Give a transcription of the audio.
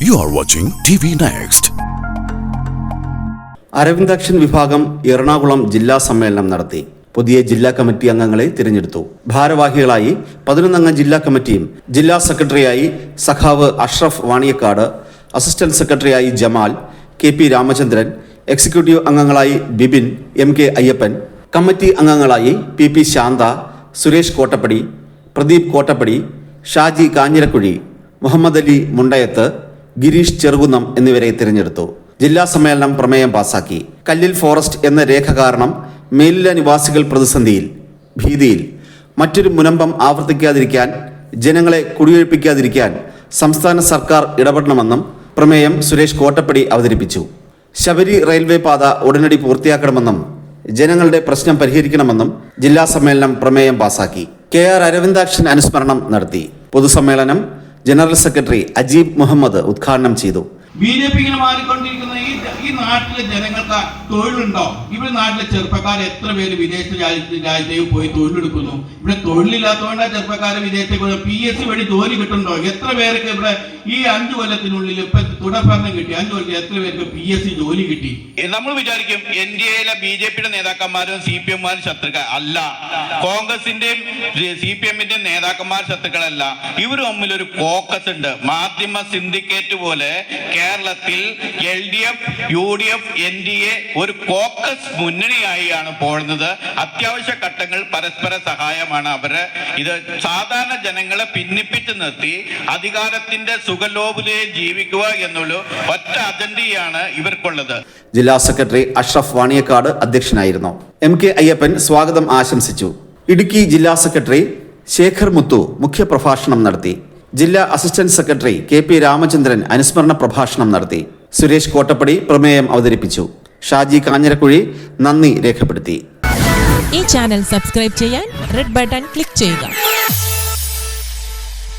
You are watching TV Next. Aravindakshan വിഭാഗം എറണാകുളം ജില്ലാ സമ്മേളനം നടത്തി പുതിയ ജില്ലാ കമ്മിറ്റി അംഗങ്ങളെ തിരഞ്ഞെടുത്തു ഭാരവാഹികളായി പതിനൊന്നംഗ ജില്ലാ കമ്മിറ്റിയും ജില്ലാ സെക്രട്ടറിയായി സഖാവ് അഷ്റഫ് വാണിയക്കാട് അസിസ്റ്റന്റ് സെക്രട്ടറിയായി Jamal K P Ramachandran executive അംഗങ്ങളായി Bibin M K Ayyappan committee അംഗങ്ങളായി പി പി ശാന്ത സുരേഷ് കോട്ടപ്പടി പ്രദീപ് കോട്ടപ്പടി ഷാജി കാഞ്ഞിരക്കുഴി മുഹമ്മദ് അലി മുണ്ടയത്ത് ഗിരീഷ് ചെറുകുന്നം എന്നിവരെ തിരഞ്ഞെടുത്തു. ജില്ലാ സമ്മേളനം പ്രമേയം പാസാക്കി. കല്ലിൽ ഫോറസ്റ്റ് എന്ന രേഖ കാരണം മേലില നിവാസികൾ പ്രതിസന്ധിയിൽ ഭീതിയിൽ. മറ്റൊരു മുനമ്പം ആവർത്തിക്കാതിരിക്കാൻ ജനങ്ങളെ കുടിയൊഴിപ്പിക്കാതിരിക്കാൻ സംസ്ഥാന സർക്കാർ ഇടപെടണമെന്നും പ്രമേയം സുരേഷ് കോട്ടപ്പടി അവതരിപ്പിച്ചു. ശബരി റെയിൽവേ പാത ഉടനടി പൂർത്തിയാക്കണമെന്നും ജനങ്ങളുടെ പ്രശ്നം പരിഹരിക്കണമെന്നും ജില്ലാ സമ്മേളനം പ്രമേയം പാസാക്കി. കെ ആർ അരവിന്ദാക്ഷൻ അനുസ്മരണം നടത്തി. പൊതുസമ്മേളനം ജനറൽ സെക്രട്ടറി അജീബ് മുഹമ്മദ് ഉദ്ഘാടനം ചെയ്തു. ബി ജെ പി ഇങ്ങനെ മാറിക്കൊണ്ടിരിക്കുന്ന ഈ ഈ നാട്ടിലെ ജനങ്ങൾക്ക് തൊഴിലുണ്ടോ? ഇവിടെ നാട്ടിലെ ചെറുപ്പക്കാർ എത്ര പേര് വിദേശ രാജ്യത്ത് രാജ്യത്തേക്ക് പോയി തൊഴിലെടുക്കുന്നു? ഇവിടെ തൊഴിലില്ലാത്തതുകൊണ്ടാണ് ചെറുപ്പക്കാരെ വിദേശത്തേക്ക് പി എസ് സി വഴി ജോലി കിട്ടുന്നുണ്ടോ? എത്ര പേർക്ക് ഇവിടെ ഈ അഞ്ചു കൊല്ലത്തിനുള്ളിൽ ഇപ്പൊ തുടർഭരണം കിട്ടി. അഞ്ചു കൊല്ലത്തിൽ എത്ര പേർക്ക് പി എസ് സി ജോലി കിട്ടി? നമ്മൾ വിചാരിക്കും എൻ ഡി എയിലെ ബി ജെ പിയുടെ നേതാക്കന്മാരും സി പി എമ്മാരും ശത്രുക്കൾ അല്ല. കോൺഗ്രസിന്റെയും സി പി എമ്മിന്റെയും നേതാക്കന്മാർ ശത്രുക്കളല്ല. ഇവർ തമ്മിൽ ഒരു കോക്കസ് ഉണ്ട്. മാധ്യമ സിൻഡിക്കേറ്റ് പോലെ കേരളത്തിൽ L D F U D F N D A ഒരു കോക്കസ് മുന്നണിയായാണ് പോകുന്നത് അത്യാവശ്യ ഘട്ടങ്ങൾ പരസ്പര സഹായമാണ് അവർ ഇത് സാധാരണ ജനങ്ങളെ ഭിന്നിപ്പിച്ച് നിർത്തി അധികാരത്തിന്റെ സുഖലോപിലെ ജീവിക്കുക എന്നുള്ള ഒറ്റ അജണ്ടയാണ് ഇവർക്കുള്ളത്. ജില്ലാ സെക്രട്ടറി അഷ്റഫ് വാണിയക്കാട് അധ്യക്ഷനായിരുന്നു. എം കെ അയ്യപ്പൻ സ്വാഗതം ആശംസിച്ചു. ഇടുക്കി ജില്ലാ സെക്രട്ടറി ശേഖർ മുത്തു മുഖ്യപ്രഭാഷണം നടത്തി. ജില്ലാ assistant secretary K P Ramachandran അനുസ്മരണ പ്രഭാഷണം നടത്തി. സുരേഷ് കോട്ടപ്പടി പ്രമേയം അവതരിപ്പിച്ചു. ഷാജി കാഞ്ഞിരക്കുഴി നന്ദി രേഖപ്പെടുത്തി. ഈ ചാനൽ സബ്സ്ക്രൈബ് ചെയ്യാൻ റെഡ് ബട്ടൺ ക്ലിക്ക് ചെയ്യുക.